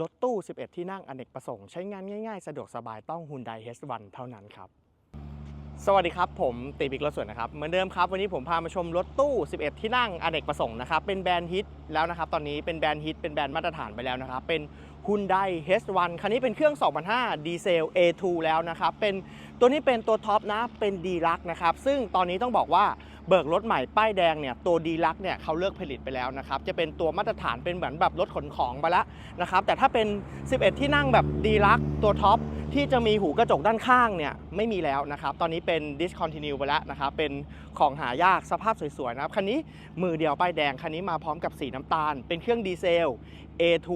รถตู้ 11 ที่นั่งอเนกประสงค์ ใช้งานง่ายๆ สะดวกสบายต้อง Hyundai H1 เท่านั้นครับ สวัสดีครับ ผมตีบิ๊กรถสวนนะครับเหมือนเดิมครับ วันนี้ผมพามาชมรถตู้ 11 ที่นั่งอเนกประสงค์นะครับเป็นแบรนด์ฮิตแล้วนะครับตอนนี้เป็นแบรนด์ฮิตเป็นแบรนด์มาตรฐานไปแล้วนะครับเป็น Hyundai H1 คันนี้เป็นเครื่อง 2005 ดีเซล A2 แล้วนะครับเป็นตัวนี้เป็นตัวท็อปนะเป็นดีลักนะครับซึ่งตอนนี้ต้องบอกว่า เบิกรถใหม่ป้ายแดงเนี่ยตัวดีลักเนี่ยเขาเลิกผลิตไปแล้วนะครับจะเป็นตัวมาตรฐานเป็นเหมือนแบบรถขนของไปแล้วนะครับแต่ถ้าเป็น 11 ที่นั่งแบบดีลักตัวท็อปที่จะมีหูกระจกด้านข้างเนี่ยไม่มีแล้วนะครับตอนนี้เป็น discontinue ไปแล้วนะครับเป็นของหายากสภาพสวยๆนะครับคันนี้มือเดียวป้ายแดงคันนี้มาพร้อมกับสีน้ำตาล เป็นเครื่องดีเซล A2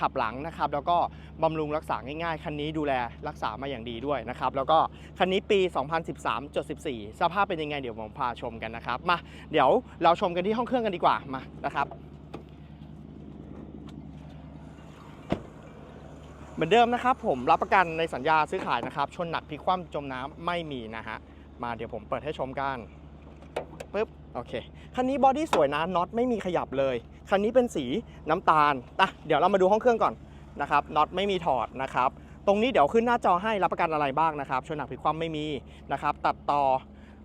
ขับหลังนะครับแล้วก็บำรุงรักษาง่ายๆ คันนี้ดูแลรักษามาอย่างดีด้วยนะครับแล้วก็คันนี้ปี 2013.14 สภาพเป็นยังไงเดี๋ยวผมพาชมกันนะครับมาเดี๋ยวเราชมกันที่ห้องเครื่องกันดีกว่ามานะครับเหมือนเดิมนะครับผมรับประกันในสัญญาซื้อขายนะครับชนหนักพลิกคว่ำจมน้ำไม่มีนะฮะมาเดี๋ยวผมเปิดให้ชมกันปึ๊บโอเคคันนี้บอดี้สวยนะน็อตไม่มีขยับเลย คันนี้เป็นสีน้ำตาลอะเดี๋ยวเรามาดูห้องเครื่องก่อนนะครับน็อตไม่มีถอดนะครับตรงนี้เดี๋ยวขึ้นหน้าจอให้รับประกันอะไรบ้างนะครับชนหนักพลิกคว่ำไม่มีนะครับตัดต่อ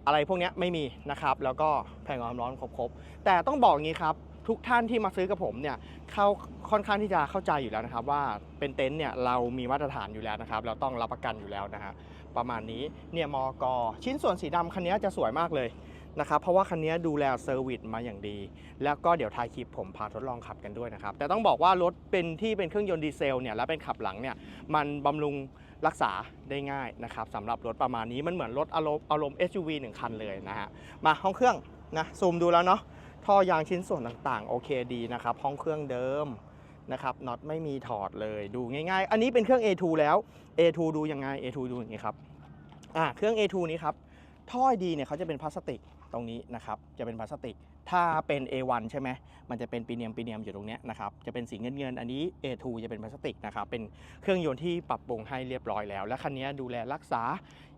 อะไรพวกนี้ไม่มีนะครับแล้วก็แผงความร้อนครบๆแต่ต้องบอกงี้ครับทุกท่านที่มาซื้อกับผมเนี่ยเข้าค่อนข้างที่จะเข้าใจอยู่แล้วนะครับว่าเป็นเต็นท์เนี่ยเรามีมาตรฐานอยู่แล้วนะครับ เราต้องรับประกันอยู่แล้วนะฮะประมาณนี้เนี่ยมอกชิ้นส่วนสีดำคันนี้จะสวยมากเลย นะครับ เพราะว่าคันนี้ดูแลเซอร์วิสมาอย่างดี แล้วก็เดี๋ยวท้ายคลิปผมพาทดลองขับกันด้วยนะครับ แต่ต้องบอกว่ารถเป็นที่เป็นเครื่องยนต์ดีเซลเนี่ยแล้วเป็นขับหลังเนี่ยมันบำรุงรักษาได้ง่ายนะครับสำหรับรถประมาณนี้มันเหมือนรถอารมณ์อารมณ์ SUV หนึ่งคันเลยนะฮะมาห้องเครื่องนะซูมดูแล้วเนาะท่อยางชิ้นส่วนต่างๆ โอเคดีนะครับห้องเครื่องเดิมนะครับน็อตไม่มีถอดเลยดูง่ายๆ อันนี้เป็นเครื่อง A2 แล้ว A2 ดูยังไง A2 ดูอย่างนี้ครับอ่าเครื่อง A2 นี้ครับท่อดีเนี่ยเขาจะเป็นพลาสติก ตรงนี้นะครับจะเป็นพลาสติก ถ้าเป็น A1 ใช่ไหมมันจะเป็นปีเนียมปีเนียมอยู่ตรงเนี้ยนะครับจะเป็นสีเงินเงินอันนี้ A2 จะเป็นพลาสติกนะครับเป็นเครื่องยนต์ที่ปรับปรุงให้เรียบร้อยแล้ว และคันนี้ดูแลรักษา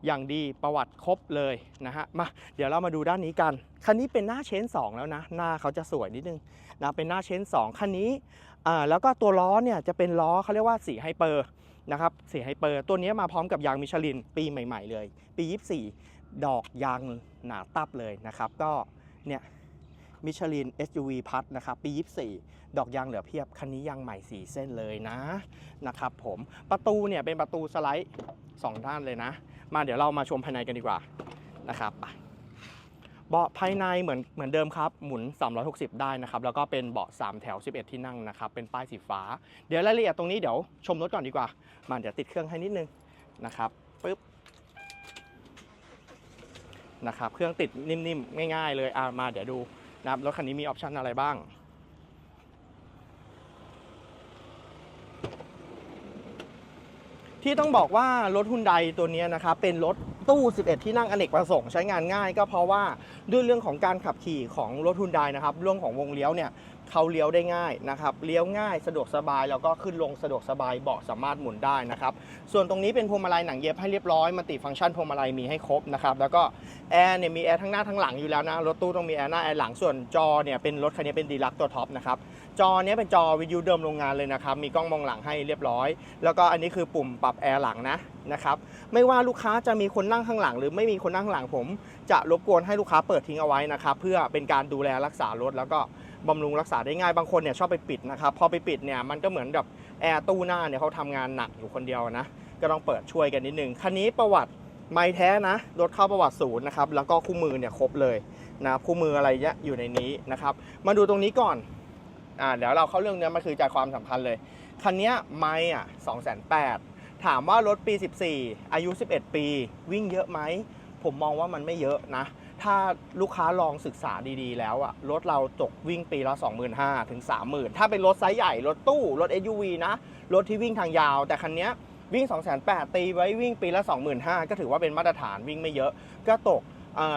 อย่างดีประวัติครบเลยนะฮะมาเดี๋ยวเรามาดูด้านนี้กัน คันนี้เป็นหน้าเชน 2 แล้วนะ หน้าเขาจะสวยนิดนึงนะเป็นหน้าเชน 2 คันนี้อ่าแล้วก็ตัวล้อเนี่ยจะเป็นล้อเขาเรียกว่าสีไฮเปอร์นะครับสีไฮเปอร์ตัวนี้มาพร้อมกับยางมิชลินปีใหม่ ๆ เลย ปี 24 ดอกยางหนาตับเลยนะครับ ก็เนี่ยมิชลิน SUV พัดนะครับปี 24 ดอกยางเหลือเพียบ คันนี้ยางใหม่ 4 เส้นเลยนะนะครับผมประตูเนี่ยเป็นประตูสไลด์สองด้านเลยนะ มาเดี๋ยวเรามาชมภายในกันดีกว่านะครับเบาะภายในเหมือนเหมือนเดิมครับ หมุน 360 ได้นะครับ แล้วก็เป็นเบาะ 3 แถว 11 ที่นั่งนะครับ เป็นป้ายสีฟ้า เดี๋ยวรายละเอียดตรงนี้เดี๋ยวชมรถก่อนดีกว่า มาเดี๋ยวติดเครื่องให้นิดนึงนะครับปึ๊บ นะครับเครื่องติดนิ่มๆ ง่ายๆ เลยอ่ามาเดี๋ยวดูนะครับรถคันนี้มีออปชันอะไรบ้างที่ต้องบอกว่ารถฮุนไดตัวนี้นะครับเป็นรถตู้ 11 ที่นั่งอเนกประสงค์ใช้งานง่าย ก็เพราะว่าด้วยเรื่องของการขับขี่ของรถฮุนไดนะครับเรื่องของวงเลี้ยวเนี่ย เขาเลี้ยวได้ง่ายนะครับ เลี้ยวง่ายสะดวกสบายแล้วก็ขึ้นลงสะดวกสบายเบาะสามารถหมุนได้นะครับ ส่วนตรงนี้เป็นพวงมาลัยหนังเย็บให้เรียบร้อยมัลติฟังก์ชันพวงมาลัยมีให้ครบนะครับแล้วก็แอร์เนี่ยมีแอร์ทั้งหน้าทั้งหลังอยู่แล้วนะรถตู้ต้องมีแอร์หน้าแอร์หลังส่วนจอเนี่ยเป็นรถคันนี้เป็นดีลักตัวท็อปนะครับจอเนี้ยเป็นจอวิทยุเดิมโรงงานเลยนะครับมีกล้องมองหลังให้เรียบร้อย แล้วก็อันนี้คือปุ่มปรับแอร์หลังนะนะครับไม่ว่าลูกค้าจะมีคนนั่งข้างหลัง หรือไม่มีคนนั่งข้างหลังผม จะรบกวนให้ลูกค้าเปิดทิ้งเอาไว้นะครับเพื่อเป็นการดูแลรักษารถแล้วก็ บำรุงรักษาได้ง่ายบางคนเนี่ยชอบไปปิดนะครับพอไปปิดเนี่ยมันก็เหมือนกับแอร์ตู้หน้าเนี่ยเขาทำงานหนักอยู่คนเดียวนะก็ต้องเปิดช่วยกันนิดนึงคันนี้ประวัติไม่แท้นะรถเข้าประวัติศูนย์นะครับแล้วก็คู่มือเนี่ยครบเลยนะครับคู่มืออะไรเงี้ยอยู่ในนี้นะครับมาดูตรงนี้ก่อนอ่าเดี๋ยวเราเข้าเรื่องเนี้ยมันคือใจความสำคัญเลยคันนี้ไม่อะสองแสนแปดถามว่ารถปี 14 อายุ 11 ปี วิ่งเยอะไหม ผมมองว่ามันไม่เยอะนะ ถ้าลูกค้าลองศึกษาดีๆ แล้วอะรถเราตกวิ่งปีละ 25,000ถึง 30,000 ถ้าเป็นรถไซส์ใหญ่ รถตู้ รถ SUV นะ รถที่วิ่งทางยาว แต่คันนี้วิ่ง 2,800ตีไว้วิ่งปีละ 25,000 ก็ถือว่าเป็นมาตรฐานวิ่งไม่เยอะ ก็ตก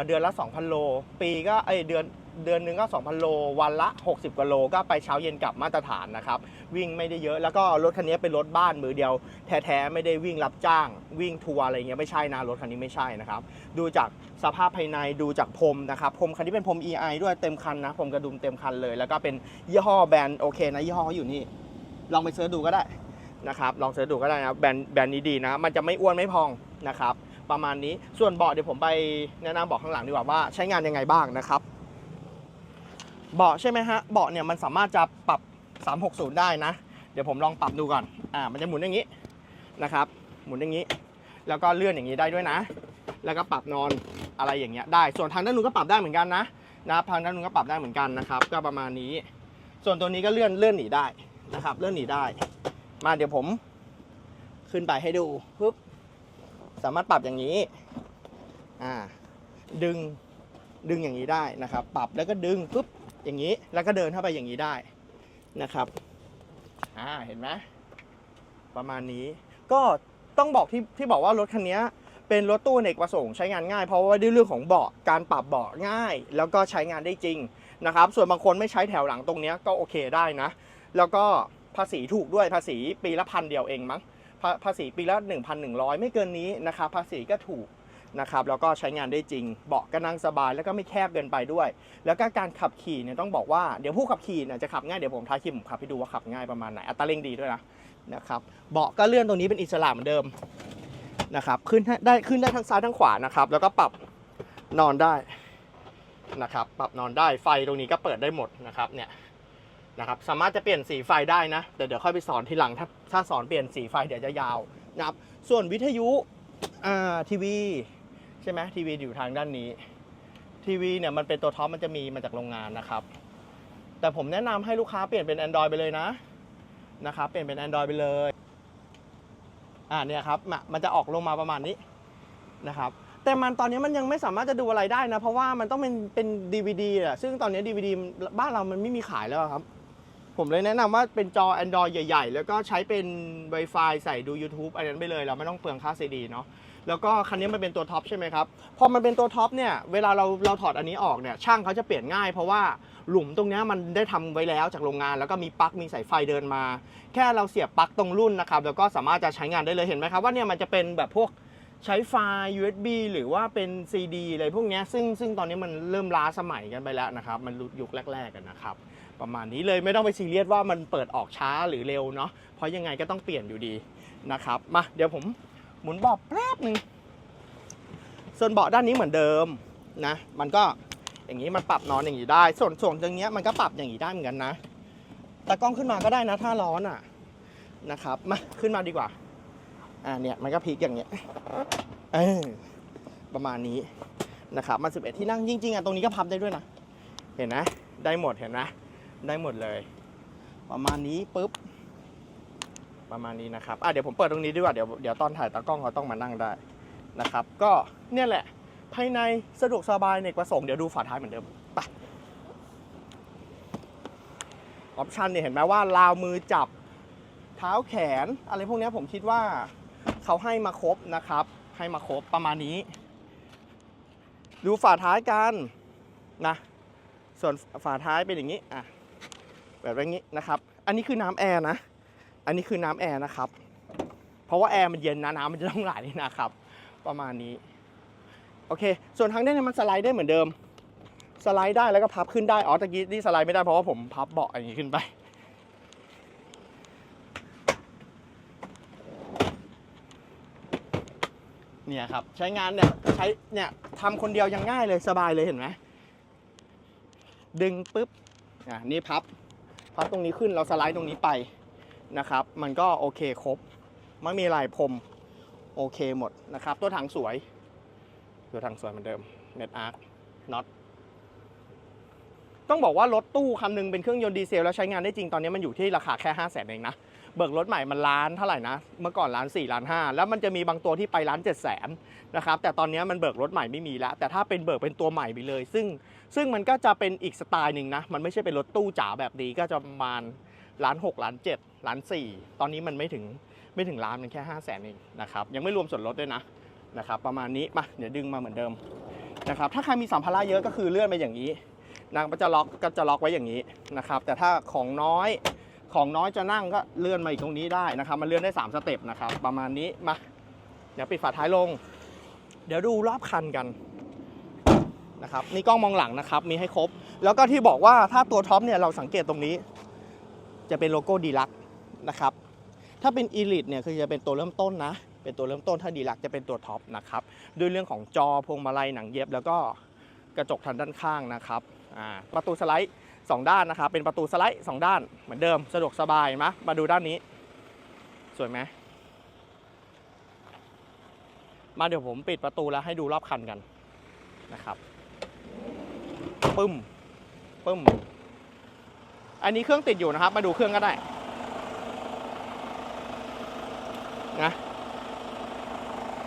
เดือนละ 2,000 โล ปีก็เอเดือน เดือนหนึ่งก็ 2,000 โล วันละ 60กว่าโลก็ไปเช้าเย็นกลับมาตรฐานนะครับ วิ่งไม่ได้เยอะแล้วก็รถคันนี้เป็นรถบ้านมือเดียว แท้ๆ ไม่ได้วิ่งรับจ้าง วิ่งทัวร์อะไรเงี้ยไม่ใช่นะรถคันนี้ไม่ใช่นะครับ ดูจากสภาพภายในดูจากพรมนะครับพรมคันนี้เป็นพรม EI ด้วยเต็มคันนะพรมกระดุมเต็มคันเลย แล้วก็เป็นยี่ห้อแบรนด์โอเคนะยี่ห้อเขาอยู่นี่ ลองไปเสิร์ชดูก็ได้นะครับลองเสิร์ชดูก็ได้นะแบรนด์แบรนด์นี้ดีนะมันจะไม่อ้วนไม่พองนะครับประมาณนี้ส่วนเบาะเดี๋ยวผมไปแนะนำเบาะข้างหลังดีกว่าว่าใช้งานยังไงบ้างนะครับ เบาะใช่ไหมฮะเบาะเนี่ยมันสามารถจะปรับ 360 ได้นะ เดี๋ยวผมลองปรับดูก่อนอ่ามันจะหมุนอย่างนี้นะครับ หมุนอย่างนี้ แล้วก็เลื่อนอย่างนี้ได้ด้วยนะ แล้วก็ปรับนอนอะไรอย่างเงี้ยได้ ส่วนทางด้านนู้นก็ปรับได้เหมือนกันนะนะครับทางด้านนู้นก็ปรับได้เหมือนกันนะครับ ก็ประมาณนี้ ส่วนตัวนี้ก็เลื่อนเลื่อนหนีได้นะครับ เลื่อนหนีได้ มาเดี๋ยวผมขึ้นไปให้ดูปุ๊บสามารถปรับอย่างนี้อ่าดึงดึงอย่างนี้ได้นะครับ ปรับแล้วก็ดึงปุ๊บ อย่างนี้แล้วก็เดินเข้าไปอย่างนี้ได้นะครับอ่าเห็นไหมประมาณนี้ ก็ต้องบอกที่ที่บอกว่ารถคันนี้เป็นรถตู้เนกประสงค์ใช้งานง่าย เพราะว่าด้วยเรื่องของเบาะการปรับเบาะง่าย แล้วก็ใช้งานได้จริงนะครับ ส่วนบางคนไม่ใช้แถวหลังตรงนี้ก็โอเคได้นะ แล้วก็ภาษีถูกด้วยภาษีปีละพันเดียวเองมั้งภาภาษีปีละ 1,100 ไม่เกินนี้นะครับภาษีก็ถูก นะครับแล้วก็ใช้งานได้จริง เบาะก็นั่งสบายแล้วก็ไม่แคบเกินไปด้วย แล้วก็การขับขี่เนี่ยต้องบอกว่าเดี๋ยวผู้ขับขี่เนี่ยจะขับง่ายเดี๋ยวผมท้ายคลิปผมขับให้ดูว่าขับง่ายประมาณไหนอัตราเร่งดีด้วยนะนะครับเบาะก็เลื่อนตรงนี้เป็นอิสระเหมือนเดิมนะครับขึ้นได้ขึ้นได้ทั้งซ้ายทั้งขวานะครับแล้วก็ปรับนอนได้นะครับปรับนอนได้ไฟตรงนี้ก็เปิดได้หมดนะครับเนี่ยนะครับสามารถจะเปลี่ยนสีไฟได้นะแต่เดี๋ยวค่อยไปสอนทีหลังถ้าถ้าสอนเปลี่ยนสีไฟเดี๋ยวจะยาวนะครับส่วนวิทยุทีวี ช่ไหมทีวีอยู่ทางด้านนี้ทีวีเนี่ยมันเป็นตัวท็อปมันจะมีมาจากโรงงานนะครับ แต่ผมแนะนำให้ลูกค้าเปลี่ยนเป็น Android ไปเลยนะนะครับเปลี่ยนเป็น Android ไปเลยอ่าเนี่ยครับมันจะออกลงมาประมาณนี้นะครับแต่มันตอนนี้มันยังไม่สามารถจะดูอะไรได้นะ เพราะว่ามันต้องเป็นเป็น DVD อะซึ่งตอนนี้ DVD บ้านเรามันไม่มีขายแล้วครับ ผมเลยแนะนำว่าเป็นจอ Android ใหญ่ ๆ แล้วก็ใช้เป็น Wi-Fi ใส่ดู YouTube อันนั้นไปเลย เราไม่ต้องเปลืองค่า CD เนาะแล้วก็คันนี้มันเป็นตัวท็อปใช่ไหมครับ พอมันเป็นตัวท็อปเนี่ย เวลาเราเราถอดอันนี้ออกเนี่ย ช่างเขาจะเปลี่ยนง่ายเพราะว่าหลุมตรงนี้มันได้ทำไว้แล้วจากโรงงาน แล้วก็มีปลั๊กมีสายไฟเดินมา แค่เราเสียบปลั๊กตรงรุ่นนะครับ แล้วก็สามารถจะใช้งานได้เลยเห็นไหมครับว่าเนี่ยมันจะเป็นแบบพวกใช้ไฟล์ USB หรือว่าเป็น CD อะไรพวกนี้ซึ่งซึ่งตอนนี้มันเริ่มล้าสมัยกันไปแล้วนะครับ มันยุคแรกๆกันนะครับ ประมาณนี้เลยไม่ต้องไปซีเรียสว่ามันเปิดออกช้าหรือเร็วเนาะเพราะยังไงก็ต้องเปลี่ยนอยู่ดีนะครับมาเดี๋ยวผม หมุนเบาะแป๊บหนึ่งส่วนเบาะด้านนี้เหมือนเดิมนะ มันก็อย่างนี้มันปรับนอนอย่างนี้ได้ ส่วนส่วนตรงนี้มันก็ปรับอย่างนี้ได้เหมือนกันนะแต่กล้องขึ้นมาก็ได้นะถ้าร้อนอะนะครับมาขึ้นมาดีกว่าอ่าเนี่ยมันก็พลิกอย่างเงี้ยเออประมาณนี้นะครับมัน11 ที่นั่งจริงๆอะตรงนี้ก็พับได้ด้วยนะ เห็นนะ ได้หมดเห็นนะ ได้หมดเลย ประมาณนี้ปุ๊บ ประมาณนี้นะครับอะเดี๋ยวผมเปิดตรงนี้ดีกว่าเดี๋ยวเดี๋ยวตอนถ่ายตากล้องเขาต้องมานั่งได้นะครับ ก็เนี่ยแหละภายในสะดวกสบายในประสงค์เดี๋ยวดูฝาท้ายเหมือนเดิมไปออปชันเนี่ยเห็นไหมว่าราวมือจับเท้าแขน อะไรพวกนี้ผมคิดว่าเขาให้มาครบนะครับ ให้มาครบประมาณนี้ ดูฝาท้ายกันนะส่วนฝาท้ายเป็นอย่างนี้อะแบบนี้นะครับ อันนี้คือน้ำแอร์นะ อันนี้คือน้ำแอร์นะครับ เพราะว่าแอร์มันเย็นนะน้ำมันจะต้องไหลนะครับ ประมาณนี้ โอเค ส่วนทางด้านนี้มันสไลด์ได้เหมือนเดิม สไลด์ได้แล้วก็พับขึ้นได้ อ๋อตะกี้นี่สไลด์ไม่ได้เพราะว่าผมพับเบาะอย่างนี้ขึ้นไป เนี่ยครับ ใช้งานเนี่ยใช้เนี่ยทำคนเดียวยังง่ายเลยสบายเลยเห็นไหมดึงปุ๊บ อะนี่พับ พับตรงนี้ขึ้นเราสไลด์ตรงนี้ไป นะครับ มันก็โอเคครบ ไม่มีลายพรมโอเคหมดนะครับ ตัวถังสวย ตัวถังสวยเหมือนเดิมเน็ตอาร์คน็อตต้องบอกว่ารถตู้คันหนึงเป็นเครื่องยนต์ดีเซลแล้วใช้งานได้จริงตอนนี้มันอยู่ที่ราคาแค่ 5 0 0 0 0นเองนะ เบิกรถใหม่มันล้านเท่าไหร่นะ เมื่อก่อนล้าน4ล้าน5แล้วมันจะมีบางตัวที่ไปล้าน7 0 0 0 0นะครับแต่ตอนนี้มันเบิกรถใหม่ไม่มีแล้ว แต่ถ้าเป็นเบิกเป็นตัวใหม่ไปเลย ซึ่งซึ่งมันก็จะเป็นอีกสไตล์หนึ่งนะ มันไม่ใช่เป็นรถตู้จ๋าแบบนี้ก็จะประมาณล้าน6ล้าน7 ล้าน4ตอนนี้มันไม่ถึงไม่ถึงล้านมันแค่5 0 0 0 0นเองนะครับยังไม่รวมส่วนลดด้วยนะนะครับประมาณนี้มาเดี๋ยวดึงมาเหมือนเดิมนะครับถ้าใครมีสัมภาระเยอะก็คือเลื่อนไปอย่างนี้นางก็จะล็อกก็จะล็อกไว้อย่างนี้นะครับแต่ถ้าของน้อยของน้อยจะนั่งก็เลื่อนมาอีกตรงนี้ได้นะครับมันเลื่อนได้ 3 สเต็ปนะครับประมาณนี้มาเดี๋ยวปิดฝาท้ายลง เดี๋ยวดูรอบคันกันนะครับนี่กล้องมองหลังนะครับมีให้ครบ แล้วก็ที่บอกว่าถ้าตัวท็อปเนี่ยเราสังเกตตรงนี้ จะเป็นโลโก้ดีลัก นะครับ ถ้าเป็น Elite เนี่ยคือจะเป็นตัวเริ่มต้นนะ เป็นตัวเริ่มต้นถ้าดีลักจะเป็นตัวท็อปนะครับ ด้วยเรื่องของจอพวงมาลัยหนังเย็บ แล้วก็กระจกทางด้านข้างนะครับประตูสไลด์สองด้านนะครับ เป็นประตูสไลด์สองด้านเหมือนเดิม สะดวกสบายมะมาดูด้านนี้ สวยไหมมาเดี๋ยวผมปิดประตูแล้วให้ดูรอบคันกันนะครับปึ้มปึ้ม อันนี้เครื่องติดอยู่นะครับ มาดูเครื่องก็ได้ นะ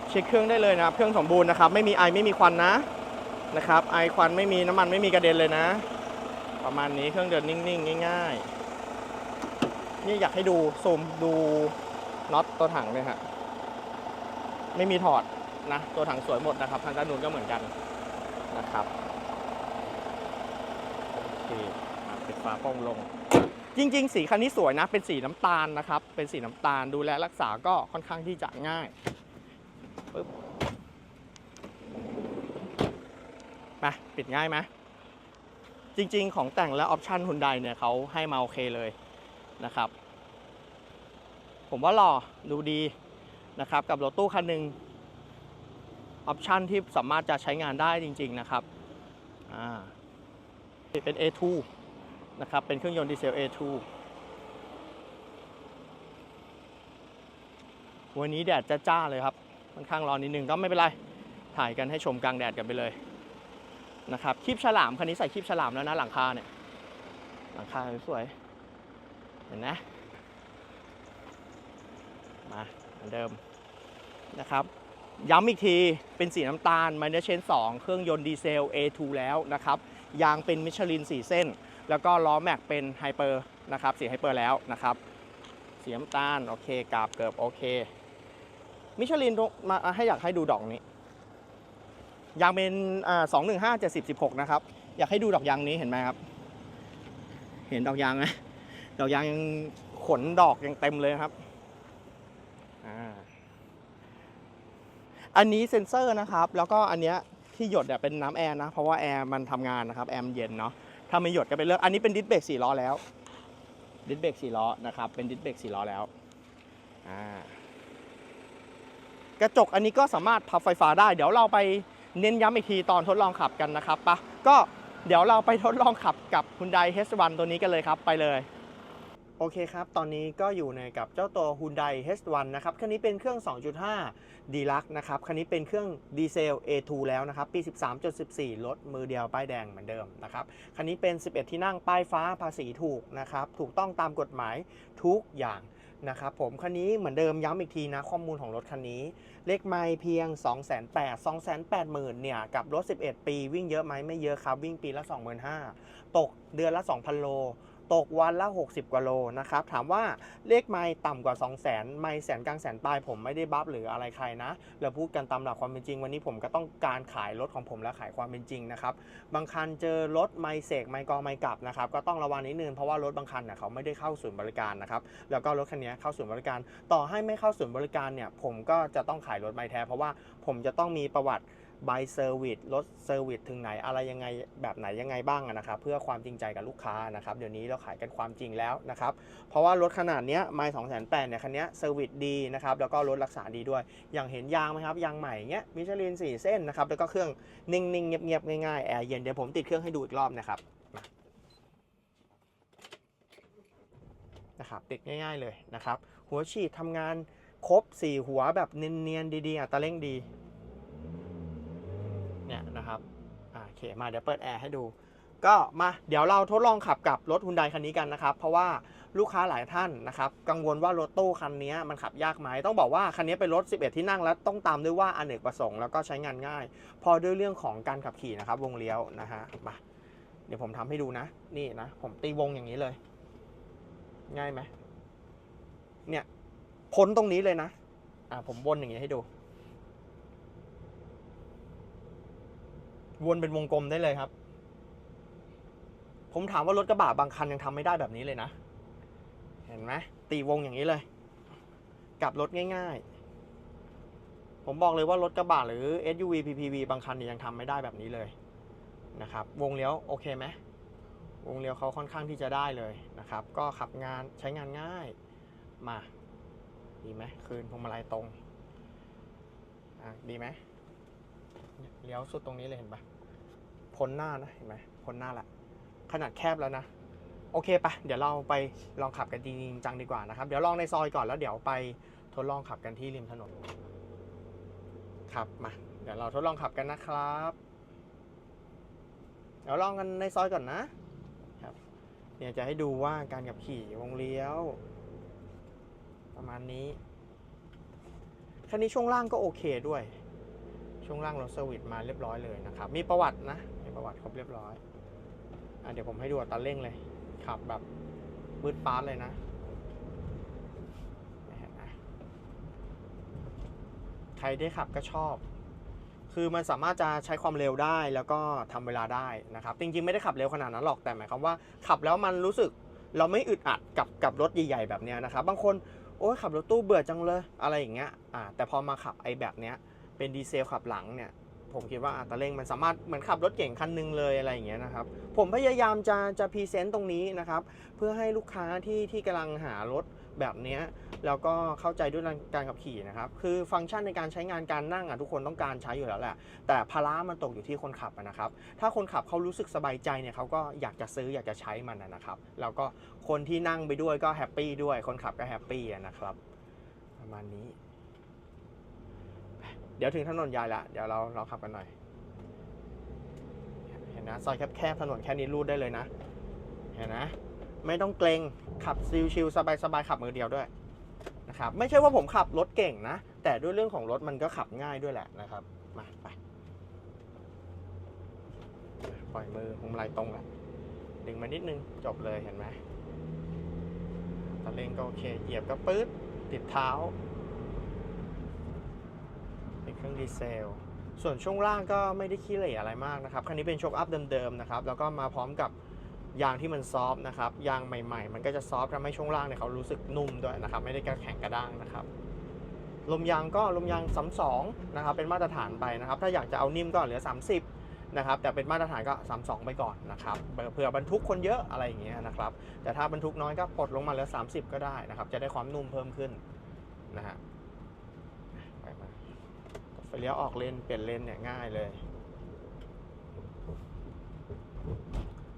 เช็คเครื่องได้เลยนะครับ เครื่องสมบูรณ์นะครับ ไม่มีไอไม่มีควันนะนะครับไอควันไม่มีน้ำมันไม่มีกระเด็นเลยนะ ประมาณนี้เครื่องเดินนิ่งๆง่ายๆนี่อยากให้ดูซูมดูน็อตตัวถังเลยฮะไม่มีถอดนะตัวถังสวยหมดนะครับ ทางด้านนู้นก็เหมือนกันนะครับโอเคอ่ปิดฝาปร่งลง จริง ๆ สีคันนี้สวยนะ เป็นสีน้ำตาลนะครับ เป็นสีน้ำตาลดูแลรักษาก็ค่อนข้างที่จะง่ายปึ๊บมาปิดง่ายไหมจริง ๆ ของแต่งและออปชันฮุนไดเนี่ยเขาให้มาโอเคเลยนะครับ ผมว่าหล่อดูดีนะครับ กับรถตู้คันหนึ่งออปชันที่สามารถจะใช้งานได้จริง ๆ นะครับ อ่า เป็น A2 นะครับ เป็นเครื่องยนต์ดีเซล A2 วันนี้แดดจะจ้าเลยครับค่อนข้างร้อนนิดนึงก็ไม่เป็นไร ถ่ายกันให้ชมกลางแดดกันไปเลยนะครับคลิปฉลามคันนี้ใส่คลิปฉลามแล้วนะหลังคาเนี่ย หลังคาสวยเห็นนะมาเหมือนเดิมนะครับย้ำอีกทีเป็นสีน้ำตาลมาเนเชน2 เครื่องยนต์ดีเซล A2 แล้วนะครับ ยางเป็นมิชลิน 4 เส้น แล้วก็ล้อแม็กเป็นไฮเปอร์นะครับสีไฮเปอร์แล้วนะครับสีน้ำตาลโอเคกราบเกือบโอเคมิชลินมาให้อยากให้ดูดอกนี้ยางเป็นสองหนึ่งห้าเจ็ดสิบสิบหกนะครับ อยากให้ดูดอกยางนี้เห็นไหมครับ เห็นดอกยางไหมดอกยางยังขนดอกยังเต็มเลยครับอันนี้เซ็นเซอร์นะครับ แล้วก็อันเนี้ยที่หยดเนี่ยเป็นน้ำแอร์นะ เพราะว่าแอร์มันทำงานนะครับ แอร์เย็นเนาะ ถ้าไม่หยดก็เป็นเรื่องอันนี้เป็นดิสเบรกสี่ล้อแล้ว ดิสเบรกสี่ล้อนะครับ เป็นดิสเบรกสี่ล้อแล้วกระจกอันนี้ก็สามารถพับไฟฟ้าได้ เดี๋ยวเราไปเน้นย้ำอีกทีตอนทดลองขับกันนะครับปะก็เดี๋ยวเราไปทดลองขับกับ Hyundai H1 ตัวนี้กันเลยครับไปเลย โอเคครับ ตอนนี้ก็อยู่ในกับเจ้าตัว Hyundai H1 นะครับ คันนี้เป็นเครื่อง 2.5ดีลักนะครับ คันนี้เป็นเครื่องดีเซล A2 แล้วนะครับ ปี 13.14 รถมือเดียวป้ายแดงเหมือนเดิมนะครับ คันนี้เป็น 11 ที่นั่งป้ายฟ้าภาษีถูกนะครับ ถูกต้องตามกฎหมายทุกอย่างนะครับผมคันนี้เหมือนเดิมย้ำอีกทีนะข้อมูลของรถคันนี้ เลขไม่เพียง 2 8 0 0 0 2 8 0 0 0 0เนี่ย กับรถ 11 ปี วิ่งเยอะไหมไม่เยอะครับ วิ่งปีละ 25,000 ตกเดือนละ 2,000 โล ตกวันละ 60 กว่าโลนะครับ ถามว่าเลขไม่ต่ำกว่า 2 0 0 0 0 0ไม่แสนกลางแสนปลายผมไม่ได้บัฟหรืออะไรใครนะ เราพูดกันตามหลักความเป็นจริง วันนี้ผมก็ต้องการขายรถของผมและขายความเป็นจริงนะครับ บางคันเจอรถไม่เสกไม่กองไม่กลับนะครับ ก็ต้องระวังนิดนึงเพราะว่ารถบางคันเนี่ยเขาไม่ได้เข้าศูนย์บริการนะครับ แล้วก็รถคันนี้เข้าศูนย์บริการ ต่อให้ไม่เข้าศูนย์บริการเนี่ยผมก็จะต้องขายรถไม่แท้เพราะว่าผมจะต้องมีประวัติ บายเซอร์วิสรถเซอร์วิสถึงไหนอะไรยังไงแบบไหนยังไงบ้างนะครับ เพื่อความจริงใจกับลูกค้านะครับ เดี๋ยวนี้เราขายกันความจริงแล้วนะครับ เพราะว่ารถขนาดเนี้ยไม่สองแสนแปดเนี่ยคันนี้เซอร์วิสดีนะครับ แล้วก็รถรักษาดีด้วย อย่างเห็นยางไหมครับ ยางใหม่เงี้ยมิชลิน4เส้นนะครับ แล้วก็เครื่องนิ่งๆเงียบๆง่ายๆแอร์เย็นเดี๋ยวผมติดเครื่องให้ดูอีกรอบนะครับนะครับติดง่าย ๆเลยนะครับ หัวฉีดทำงานครบ 4 หัวแบบเนียนๆดีๆอัตราเร่งดี เนี่ยนะครับอ่าโอเค มาเดี๋ยวเปิดแอร์ให้ดู ก็มาเดี๋ยวเราทดลองขับกับรถฮุนไดคันนี้กันนะครับ เพราะว่าลูกค้าหลายท่านนะครับ กังวลว่ารถตู้คันนี้มันขับยากไหมต้องบอกว่าคันนี้เป็นรถ 11 ที่นั่งแล้วต้องตามด้วยว่าอเนกประสงค์แล้วก็ใช้งานง่าย พอด้วยเรื่องของการขับขี่นะครับ วงเลี้ยวนะฮะมาเดี๋ยวผมทำให้ดูนะ นี่นะ ผมตีวงอย่างนี้เลย ง่ายไหมเนี่ยพ้นตรงนี้เลยนะ อ่าผมวนอย่างนี้ให้ดู วนเป็นวงกลมได้เลยครับ ผมถามว่ารถกระบะบางคันยังทำไม่ได้แบบนี้เลยนะ เห็นไหมตีวงอย่างนี้เลย กลับรถง่ายๆ ผมบอกเลยว่ารถกระบะหรือ SUV PPV บางคันเนี่ยยังทำไม่ได้แบบนี้เลยนะครับ วงเลี้ยวโอเคไหมวงเลี้ยวเขาค่อนข้างที่จะได้เลยนะครับ ก็ขับงานใช้งานง่ายมาดีไหมคืนพวงมาลัยตรงอะดีไหมเลี้ยวสุดตรงนี้เลยเห็นปะ พ้นหน้านะเห็นไหมพ้นหน้าละขนาดแคบแล้วนะโอเคปะเดี๋ยวเราไปลองขับกันจริงจังดีกว่านะครับ เดี๋ยวลองในซอยก่อนแล้วเดี๋ยวไปทดลองขับกันที่ริมถนนครับมา เดี๋ยวเราทดลองขับกันนะครับ เดี๋ยวลองกันในซอยก่อนนะครับเดี๋ยจะให้ดูว่าการขับขี่วงเลี้ยว ประมาณนี้คันนี้ช่วงล่างก็โอเคด้วย ช่วงล่างรถเซอร์วิสมาเรียบร้อยเลยนะครับ มีประวัตินะ ประวัติครบเรียบร้อยอะเดี๋ยวผมให้ดูตราเร่งเลย ขับแบบบืดปาร์ตเลยนะใครได้ขับก็ชอบ คือมันสามารถจะใช้ความเร็วได้แล้วก็ทำเวลาได้นะครับ จริงๆ ไม่ได้ขับเร็วขนาดนั้นหรอกแต่หมายความว่า ขับแล้วมันรู้สึกเราไม่อึดอัดกับกับรถใหญ่ๆแบบนี้นะครับ บางคนโอ้ยขับรถตู้เบื่อจังเลยอะไรอย่างเงี้ยอ่าแต่พอมาขับไอ้แบบเนี้ยเป็นดีเซลขับหลังเนี่ย ผมคิดว่าอัตราเร่งมันสามารถเหมือนขับรถเก่งคันหนึงเลยอะไรอย่างเงี้ยนะครับ ผมพยายามจะจะพรีเซนต์ตรงนี้นะครับ เพื่อให้ลูกค้าที่ที่กำลังหารถแบบเนี้ยแล้วก็เข้าใจด้วยการขับขี่นะครับ คือฟังก์ชันในการใช้งานการนั่งอะทุกคนต้องการใช้อยู่แล้วแหละ แต่ภาระมันตกอยู่ที่คนขับนะครับ ถ้าคนขับเขารู้สึกสบายใจเนี่ยเขาก็อยากจะซื้ออยากจะใช้มันนะครับ แล้วก็คนที่นั่งไปด้วยก็แฮปปี้ด้วย คนขับก็แฮปปี้นะครับ ประมาณนี้ ดี๋ยวถึงถนนใหญ่ละเดี๋ยวเราเราขับกันหน่อย เห็นนะซอยแคบๆถนนแค่นี้รูดได้เลยนะ เห็นนะ ไม่ต้องเกรงขับชิลๆสบายๆขับมือเดียวด้วยนะครับไม่ใช่ว่าผมขับรถเก่งนะ แต่ด้วยเรื่องของรถมันก็ขับง่ายด้วยแหละนะครับมาไปปล่อยมือมุมไหลตรงแหละดึงมานิดนึงจบเลยเห็นไหมตะเล่งก็โอเคเหยียบก็ปื๊ดติดเท้า เครื่องดีเซล ส่วนช่วงล่างก็ไม่ได้ขี้เหร่อะไรมากนะครับ คันนี้เป็นโชคอัพเดิมๆนะครับ แล้วก็มาพร้อมกับยางที่มันซอฟต์นะครับ ยางใหม่ๆ มันก็จะซอฟต์ทำให้ช่วงล่างเนี่ยเขารู้สึกนุ่มด้วยนะครับ ไม่ได้กระแข็งกระด้างนะครับ ลมยางก็ลมยางซ้ำสองนะครับ เป็นมาตรฐานไปนะครับ ถ้าอยากจะเอานิ่มก็เหลือ 30นะครับแต่เป็นมาตรฐานก็ 32 ไปก่อนนะครับเผื่อบรรทุกคนเยอะอะไรอย่างเงี้ยนะครับแต่ถ้าบรรทุกน้อยก็ปลดลงมาเหลือ 30 ก็ได้นะครับจะได้ความนุ่มเพิ่มขึ้นนะฮะ เลี้ยวออกเลนเปลี่ยนเลนเนี่ยง่ายเลย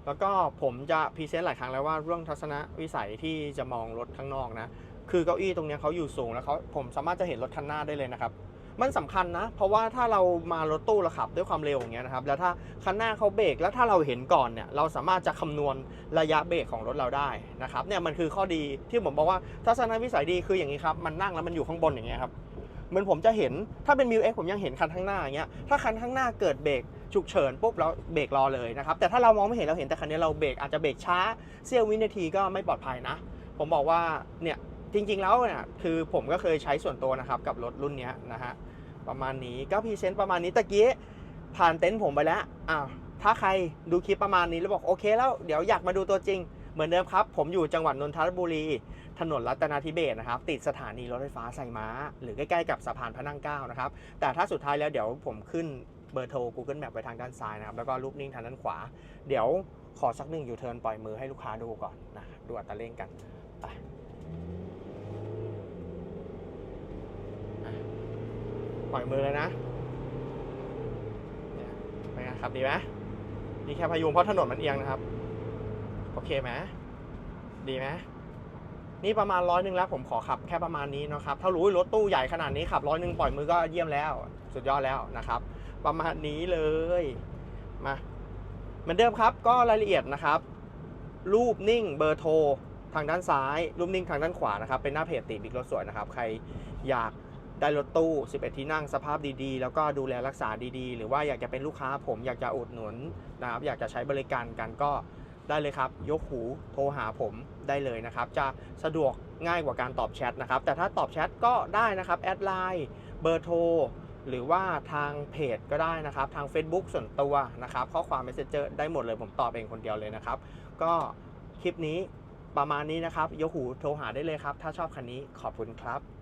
แล้วก็ผมจะพรีเซนต์หลายครั้งแล้วว่าเรื่องทัศนวิสัยที่จะมองรถข้างนอกนะ คือเก้าอี้ตรงนี้เขาอยู่สูงแล้วเขาผมสามารถจะเห็นรถคันหน้าได้เลยนะครับมันสำคัญนะ เพราะว่าถ้าเรามารถตู้เราขับด้วยความเร็วอย่างเงี้ยนะครับ แล้วถ้าคันหน้าเขาเบรกแล้วถ้าเราเห็นก่อนเนี่ยเราสามารถจะคำนวณระยะเบรกของรถเราได้นะครับเนี่ยมันคือข้อดีที่ผมบอกว่าทัศนวิสัยดีคืออย่างนี้ครับ มันนั่งแล้วมันอยู่ข้างบนอย่างเงี้ยครับ เหมือนผมจะเห็นถ้าเป็นมิวเอ็กผมยังเห็นคันข้างหน้าอย่างเงี้ยถ้าคันข้างหน้าเกิดเบรกฉุกเฉินปุ๊บเราเบรกรอเลยนะครับแต่ถ้าเรามองไม่เห็นเราเห็นแต่คันนี้เราเบรกอาจจะเบรกช้าเสี้ยววินาทีก็ไม่ปลอดภัยนะ ผมบอกว่าเนี่ยจริงๆแล้วเนี่ยคือผมก็เคยใช้ส่วนตัวนะครับกับรถรุ่นนี้นะฮะประมาณนี้ก็พรีเซนต์ประมาณนี้ตะกี้ผ่านเต็นท์ผมไปแล้วอ้าวถ้าใครดูคลิปประมาณนี้แล้วบอกโอเคแล้วเดี๋ยวอยากมาดูตัวจริง เหมือนเดิมครับ ผมอยู่จังหวัดนนทบุรี ถนนรัตนาธิเบศนะครับติดสถานีรถไฟฟ้าไซม้า หรือใกล้ๆกับสะพานพระนั่งเก้านะครับแต่ถ้าสุดท้ายแล้วเดี๋ยวผมขึ้นเบอร์โทร Google Map ไว้ทางด้านซ้ายนะครับแล้วก็รูปนิ่งทางด้านขวา เดี๋ยวขอสักหนึ่งยูเทิร์นปล่อยมือให้ลูกค้าดูก่อนนะดูอัตราเร่งกันไปปล่อยมือเลยนะเป็นไงครับดีไหมนี่แค่พยุงเพราะถนนมันเอียงนะครับ โอเคไหมดีไหม นี่ประมาณร้อยหนึ่งแล้วผมขอขับแค่ประมาณนี้นะครับถ้ารู้ว่ารถตู้ใหญ่ขนาดนี้ขับร้อยหนึ่งปล่อยมือก็เยี่ยมแล้ว สุดยอดแล้วนะครับ ประมาณนี้เลยมาเหมือนเดิมครับก็รายละเอียดนะครับ รูปนิ่งเบอร์โทรทางด้านซ้าย รูปนิ่งทางด้านขวานะครับ เป็นหน้าเพจติบิ๊กรถสวยนะครับ ใครอยากได้รถตู้ 11 ที่นั่งสภาพดีๆ แล้วก็ดูแลรักษาดีๆ หรือว่าอยากจะเป็นลูกค้าผมอยากจะอุดหนุนนะครับ อยากจะใช้บริการกันก็ ได้เลยครับ ยกหูโทรหาผมได้เลยนะครับ จะสะดวกง่ายกว่าการตอบแชทนะครับ แต่ถ้าตอบแชทก็ได้นะครับ แอดไลน์เบอร์โทรหรือว่าทางเพจก็ได้นะครับ ทาง Facebook ส่วนตัวนะครับ ข้อความ Messenger ได้หมดเลยผมตอบเองคนเดียวเลยนะครับ ก็คลิปนี้ประมาณนี้นะครับ ยกหูโทรหาได้เลยครับ ถ้าชอบคันนี้ขอบคุณครับ